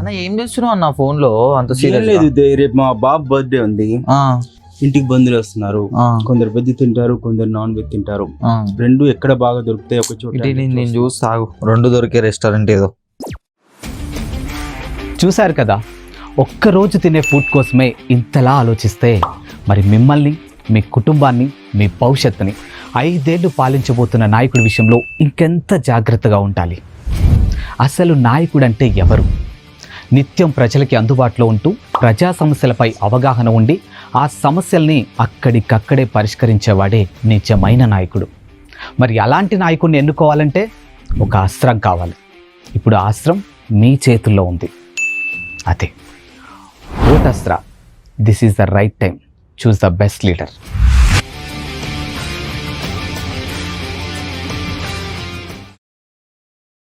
అన్న ఏం చేస్తున్నావు అన్న ఫోన్లో అంత సీరియస్ లేదు దే- రేపు మా బాబు బర్త్డే ఉంది. ఇంటికి బంధువులు వస్తున్నారు. కొందరు వెజ్ తింటారు కొందరు నాన్ వెజ్ తింటారు రెండు ఎక్కడ బాగా దొరుకుతాయి ఒక చోట నేను చూసి సాగు రెండు దొరికే రెస్టారెంట్ ఏదో. చూశారు కదా? ఒక్కరోజు తినే ఫుడ్ కోసమే ఇంతలా ఆలోచిస్తే మరి మిమ్మల్ని మీ కుటుంబాన్ని మీ భవిష్యత్తుని ఐదేళ్ళు పాలించబోతున్న నాయకుడి విషయంలో ఇంకెంత జాగ్రత్తగా ఉండాలి? అసలు నాయకుడు అంటే ఎవరు? నిత్యం ప్రజలకి అందుబాటులో ఉంటూ ప్రజా సమస్యలపై అవగాహన ఉండి ఆ సమస్యల్ని అక్కడికక్కడే పరిష్కరించేవాడే నిజమైన నాయకుడు. మరి అలాంటి నాయకుడిని ఎన్నుకోవాలంటే ఒక అస్త్రం కావాలి. ఇప్పుడు ఆశ్రం అస్త్రం మీ చేతుల్లో ఉంది. అదే. Vote this is the right time. Choose the best leader.